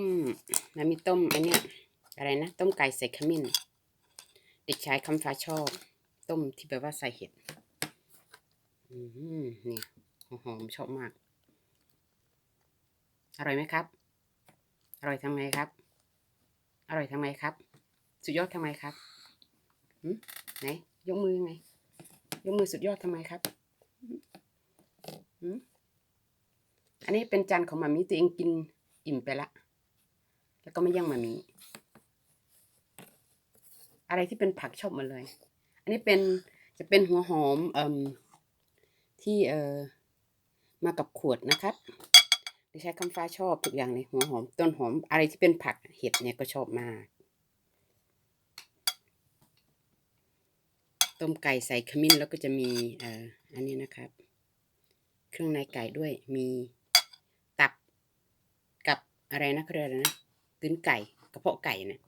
อืมมันมีต้มอันเนี้ยอะไรนะ ต้มไก่ใส่ขมิ้น เด็กชายคำฟ้าชอบ ต้มที่แบบว่าใส่เห็ดอืมนี่หอมชอบมาก อร่อยไหมครับ อร่อยทำไงครับ อร่อยทำไงครับ สุดยอดทำไมครับหืมไหนยกมือไง ยกมือสุดยอดทำไมครับหืมอันนี้เป็นจานของหมามีตัวเองกินอิ่มไปละ แล้วก็ไม่ย่างมามี อะไรที่เป็นผักชอบหมดเลย อันนี้เป็นจะเป็นหัวหอมเอ่มที่เอ่อมากับขวดนะครับดิฉันคำฟ้าชอบทุกอย่างเลยหัวหอมต้นหอมอะไรที่เป็นผักเห็ดเนี่ยก็ชอบมาก ต้มไก่ใส่ขมิ้นแล้วก็จะมีเอ่ออันนี้นะครับ เครื่องในไก่ด้วยมีตับกับอะไรนะเขาเรียกอะไรนะ กึนไก่กระเพาะไก่น่ะ